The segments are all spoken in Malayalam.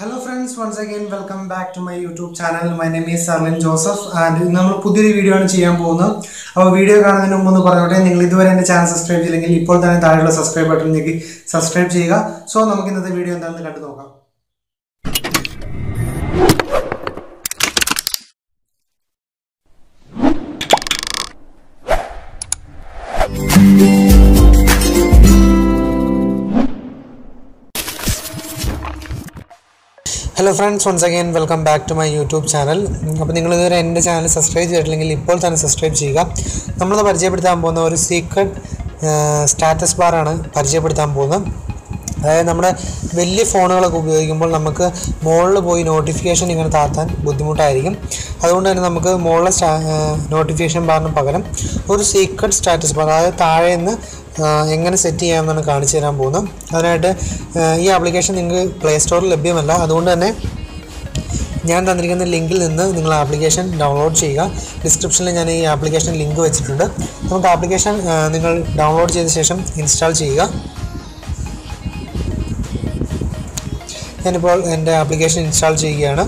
Hello friends once again welcome back to my YouTube channel my name is Sarlin Joseph and ഇന്ന് നമ്മൾ പുതിയൊരു വീഡിയോ ആണ് ചെയ്യാൻ പോകുന്നത്. അപ്പോൾ വീഡിയോ കാണുന്നതിന് മുമ്പ് ഒന്ന് പറഞ്ഞോട്ടെ നിങ്ങൾ ഇതുവരെ എന്റെ ചാനൽ സബ്സ്ക്രൈബ് ചെയ്തില്ലെങ്കിൽ ഇപ്പോൾ തന്നെ താഴെയുള്ള സബ്സ്ക്രൈബ് ബട്ടൺ ഞെക്കി സബ്സ്ക്രൈബ് ചെയ്യുക. സോ നമുക്ക് ഇന്നത്തെ വീഡിയോ എന്താണെന്ന് കണ്ടു നോക്കാം. Hello friends once again welcome back to my YouTube channel അപ്പോൾ നിങ്ങൾ ഇതുവരെ എന്റെ ചാനൽ സബ്സ്ക്രൈബ് ചെയ്തിട്ടില്ലെങ്കിൽ ഇപ്പോൾ തന്നെ സബ്സ്ക്രൈബ് ചെയ്യുക. നമ്മളത് പരിചയപ്പെടുത്താൻ പോകുന്ന ഒരു സീക്രട്ട് സ്റ്റാറ്റസ് ബാറാണ് പരിചയപ്പെടുത്താൻ പോകുന്നത്. അതായത് നമ്മുടെ വലിയ ഫോണുകളൊക്കെ ഉപയോഗിക്കുമ്പോൾ നമുക്ക് മുകളിൽ പോയി നോട്ടിഫിക്കേഷൻ ഇങ്ങനെ താത്താൻ ബുദ്ധിമുട്ടായിരിക്കും. അതുകൊണ്ട് തന്നെ നമുക്ക് മുകളിലെ നോട്ടിഫിക്കേഷൻ ബാറിന് പകരം ഒരു സീക്രട്ട് സ്റ്റാറ്റസ് ബാർ അതായത് താഴെ നിന്ന് എങ്ങനെ സെറ്റ് ചെയ്യാമെന്നാണ് കാണിച്ചു തരാൻ പോകുന്നത്. അതിനായിട്ട് ഈ ആപ്ലിക്കേഷൻ നിങ്ങൾക്ക് പ്ലേ സ്റ്റോറിൽ ലഭ്യമല്ല. അതുകൊണ്ട് തന്നെ ഞാൻ തന്നിരിക്കുന്ന ലിങ്കിൽ നിന്ന് നിങ്ങൾ ആപ്ലിക്കേഷൻ ഡൗൺലോഡ് ചെയ്യുക. ഡിസ്ക്രിപ്ഷനിൽ ഞാൻ ഈ ആപ്ലിക്കേഷൻ ലിങ്ക് വെച്ചിട്ടുണ്ട്. നമുക്ക് ആപ്ലിക്കേഷൻ നിങ്ങൾ ഡൗൺലോഡ് ചെയ്ത ശേഷം ഇൻസ്റ്റാൾ ചെയ്യുക. ഞാനിപ്പോൾ എന്റെ ആപ്ലിക്കേഷൻ ഇൻസ്റ്റാൾ ചെയ്യുകയാണ്.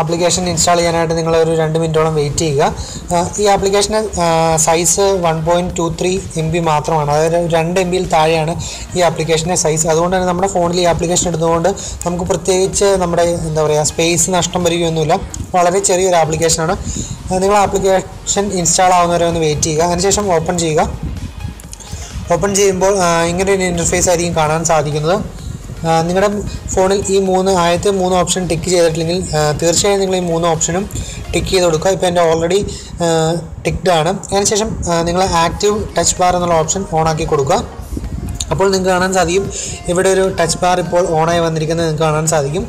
ആപ്ലിക്കേഷൻ ഇൻസ്റ്റാൾ ചെയ്യാനായിട്ട് നിങ്ങൾ ഒരു രണ്ട് മിനിറ്റോളം വെയിറ്റ് ചെയ്യുക. ഈ ആപ്ലിക്കേഷന് size one point two three M B മാത്രമാണ്. അതായത് രണ്ട് എം ബിയിൽ താഴെയാണ് ഈ ആപ്ലിക്കേഷന്റെ സൈസ് അതുകൊണ്ട് തന്നെ നമ്മുടെ ഫോണിൽ ഈ ആപ്ലിക്കേഷൻ എടുത്തുകൊണ്ട് നമുക്ക് പ്രത്യേകിച്ച് നമ്മുടെ എന്താ പറയുക സ്പേസ് നഷ്ടം വരികയൊന്നുമില്ല. വളരെ ചെറിയൊരു ആപ്ലിക്കേഷനാണ് നിങ്ങൾ ആപ്ലിക്കേഷൻ ഇൻസ്റ്റാൾ ആവുന്നവരെ ഒന്ന് വെയിറ്റ് ചെയ്യുക. അതിനുശേഷം ഓപ്പൺ ചെയ്യുക. ഓപ്പൺ ചെയ്യുമ്പോൾ ഇങ്ങനെ ഒരു ഇന്റർഫേസ് ആയിരിക്കും കാണാൻ സാധിക്കുന്നത്. നിങ്ങളുടെ ഫോണിൽ ഈ മൂന്ന് ആദ്യത്തെ മൂന്ന് ഓപ്ഷൻ ടിക്ക് ചെയ്തിട്ടില്ലെങ്കിൽ തീർച്ചയായും നിങ്ങൾ ഈ മൂന്ന് ഓപ്ഷനും ടിക്ക് ചെയ്ത് കൊടുക്കുക. ഇപ്പോൾ എന്റെ ഓൾറെഡി ടിക്ഡ് ആണ്. അതിനുശേഷം നിങ്ങൾ ആക്റ്റീവ് ടച്ച് ബാർ എന്നുള്ള ഓപ്ഷൻ ഓണാക്കി കൊടുക്കുക. അപ്പോൾ നിങ്ങൾക്ക് കാണാൻ സാധിക്കും. ഇവിടെ ഒരു ടച്ച് ബാർ ഇപ്പോൾ ഓണായി വന്നിരിക്കുന്നത് നിങ്ങൾക്ക് കാണാൻ സാധിക്കും.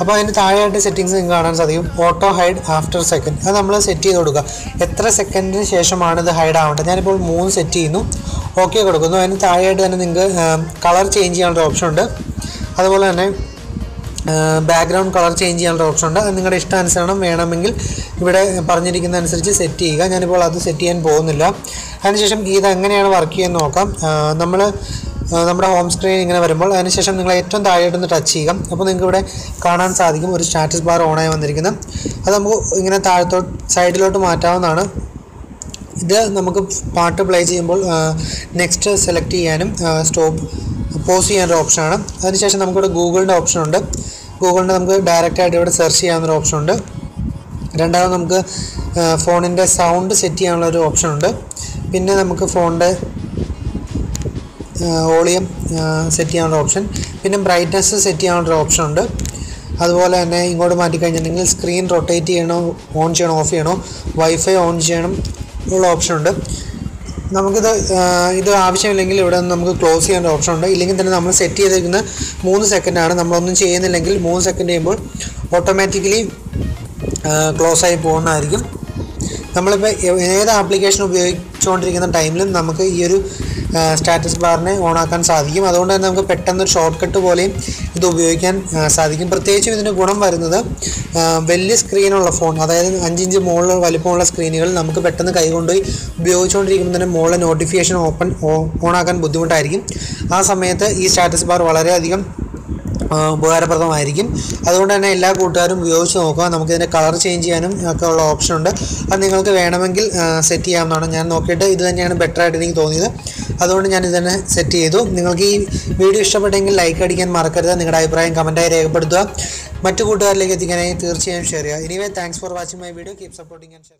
അപ്പോൾ അതിന്റെ താഴെയായിട്ട് സെറ്റിങ്സ് നിങ്ങൾക്ക് കാണാൻ സാധിക്കും. ഓട്ടോ ഹൈഡ് ആഫ്റ്റർ സെക്കൻഡ് അത് നമ്മൾ സെറ്റ് ചെയ്ത് കൊടുക്കുക. എത്ര സെക്കൻഡിന് ശേഷമാണ് ഇത് ഹൈഡ് ആവേണ്ടത്? ഞാനിപ്പോൾ മൂന്ന് സെറ്റ് ചെയ്യുന്നു. ഓക്കെ കൊടുക്കുന്നു. അതിന് താഴെയായിട്ട് തന്നെ നിങ്ങൾക്ക് കളർ ചേഞ്ച് ചെയ്യാനുള്ള ഓപ്ഷൻ ഉണ്ട്. അതുപോലെ തന്നെ ബാക്ക്ഗ്രൗണ്ട് കളർ ചേഞ്ച് ചെയ്യാനുള്ള ഓപ്ഷൻ ഉണ്ട്. അത് നിങ്ങളുടെ ഇഷ്ടാനുസരണം വേണമെങ്കിൽ ഇവിടെ പറഞ്ഞിരിക്കുന്ന അനുസരിച്ച് സെറ്റ് ചെയ്യുക. ഞാനിപ്പോൾ അത് സെറ്റ് ചെയ്യാൻ പോകുന്നില്ല. അതിനുശേഷം ഇത് എങ്ങനെയാണ് വർക്ക് ചെയ്യാൻ നോക്കാം. നമ്മൾ നമ്മുടെ ഹോം സ്ക്രീൻ ഇങ്ങനെ വരുമ്പോൾ അതിനുശേഷം നിങ്ങൾ ഏറ്റവും താഴെയായിട്ടൊന്ന് ടച്ച് ചെയ്യുക. അപ്പോൾ നിങ്ങൾക്ക് ഇവിടെ കാണാൻ സാധിക്കും. ഒരു സ്റ്റാറ്റസ് ബാർ ഓണായി വന്നിരിക്കുന്നത് അത് നമുക്ക് ഇങ്ങനെ താഴത്തോട്ട് സൈഡിലോട്ട് മാറ്റാവുന്നതാണ്. ഇത് നമുക്ക് പാട്ട് പ്ലേ ചെയ്യുമ്പോൾ നെക്സ്റ്റ് സെലക്ട് ചെയ്യാനും സ്റ്റോപ്പ് പോസ് ചെയ്യാനൊരു ഓപ്ഷനാണ് അതിനുശേഷം നമുക്കിവിടെ ഗൂഗിളിന്റെ ഓപ്ഷൻ ഉണ്ട്. ഗൂഗിളിന്റെ നമുക്ക് ഡയറക്റ്റായിട്ട് ഇവിടെ സെർച്ച് ചെയ്യാവുന്നൊരു ഓപ്ഷൻ ഉണ്ട്. രണ്ടാമത് നമുക്ക് ഫോണിന്റെ സൗണ്ട് സെറ്റ് ചെയ്യാനുള്ള ഒരു ഓപ്ഷൻ ഉണ്ട്. പിന്നെ നമുക്ക് ഫോണിന്റെ വോളിയം സെറ്റ് ചെയ്യാനുള്ള ഓപ്ഷൻ പിന്നെ ബ്രൈറ്റ്നസ് സെറ്റ് ചെയ്യാനുള്ള ഓപ്ഷൻ ഉണ്ട്. അതുപോലെ തന്നെ ഇങ്ങോട്ട് മാറ്റിക്കഴിഞ്ഞിട്ടുണ്ടെങ്കിൽ സ്ക്രീൻ റൊട്ടേറ്റ് ചെയ്യണോ ഓൺ ചെയ്യണോ ഓഫ് ചെയ്യണോ വൈഫൈ ഓൺ ചെയ്യണം ഉള്ള ഓപ്ഷൻ ഉണ്ട്. നമുക്കിത് ഇത് ആവശ്യമില്ലെങ്കിൽ ഇവിടെ നമുക്ക് ക്ലോസ് ചെയ്യാൻ ഓപ്ഷൻ ഉണ്ട്. ഇല്ലെങ്കിൽ തന്നെ നമ്മൾ സെറ്റ് ചെയ്തിരിക്കുന്ന മൂന്ന് സെക്കൻഡാണ് നമ്മളൊന്നും ചെയ്യുന്നില്ലെങ്കിൽ മൂന്ന് സെക്കൻഡ് ചെയ്യുമ്പോൾ ഓട്ടോമാറ്റിക്കലി ക്ലോസ് ആയി പോകുന്നതായിരിക്കും. നമ്മളിപ്പോൾ ഏത് ആപ്ലിക്കേഷൻ ഉപയോഗിച്ചുകൊണ്ടിരിക്കുന്ന ടൈമിലും നമുക്ക് ഈ ഒരു സ്റ്റാറ്റസ് ബാറിനെ ഓണാക്കാൻ സാധിക്കും. അതുകൊണ്ട് തന്നെ നമുക്ക് പെട്ടെന്നൊരു ഷോർട്ട് കട്ട് പോലെയും ഇത് ഉപയോഗിക്കാൻ സാധിക്കും. പ്രത്യേകിച്ചും ഇതിന് ഗുണം വരുന്നത് വലിയ സ്ക്രീനുള്ള ഫോൺ അതായത് അഞ്ചിഞ്ച് മുകളിൽ വലിപ്പമുള്ള സ്ക്രീനുകൾ നമുക്ക് പെട്ടെന്ന് കൈകൊണ്ടുപോയി ഉപയോഗിച്ചുകൊണ്ടിരിക്കുമ്പോൾ തന്നെ മുകളിലെ നോട്ടിഫിക്കേഷൻ ഓപ്പൺ ഓണാക്കാൻ ബുദ്ധിമുട്ടായിരിക്കും. ആ സമയത്ത് ഈ സ്റ്റാറ്റസ് ബാർ വളരെയധികം ഉപകാരപ്രദമായിരിക്കും. അതുകൊണ്ട് തന്നെ എല്ലാ കൂട്ടുകാരും ഉപയോഗിച്ച് നോക്കുക. നമുക്കിതിന്റെ കളർ ചേഞ്ച് ചെയ്യാനും ഒക്കെ ഉള്ള ഓപ്ഷൻ ഉണ്ട്. അത് നിങ്ങൾക്ക് വേണമെങ്കിൽ സെറ്റ് ചെയ്യാവുന്നതാണ്. ഞാൻ നോക്കിയിട്ട് ഇത് തന്നെയാണ് ബെറ്റർ ആയിട്ട് എനിക്ക് തോന്നിയത്. അതുകൊണ്ട് ഞാൻ ഇത് തന്നെ സെറ്റ് ചെയ്തു. നിങ്ങൾക്ക് ഈ വീഡിയോ ഇഷ്ടപ്പെട്ടെങ്കിൽ ലൈക്ക് അടിക്കാൻ മറക്കരുത്. നിങ്ങളുടെ അഭിപ്രായം കമന്റായി രേഖപ്പെടുത്തുക. മറ്റു കൂട്ടുകാരിലേക്ക് എത്തിക്കാനായി തീർച്ചയായും ഷെയർ ചെയ്യുക. Anyway thanks for watching my video keep supporting and share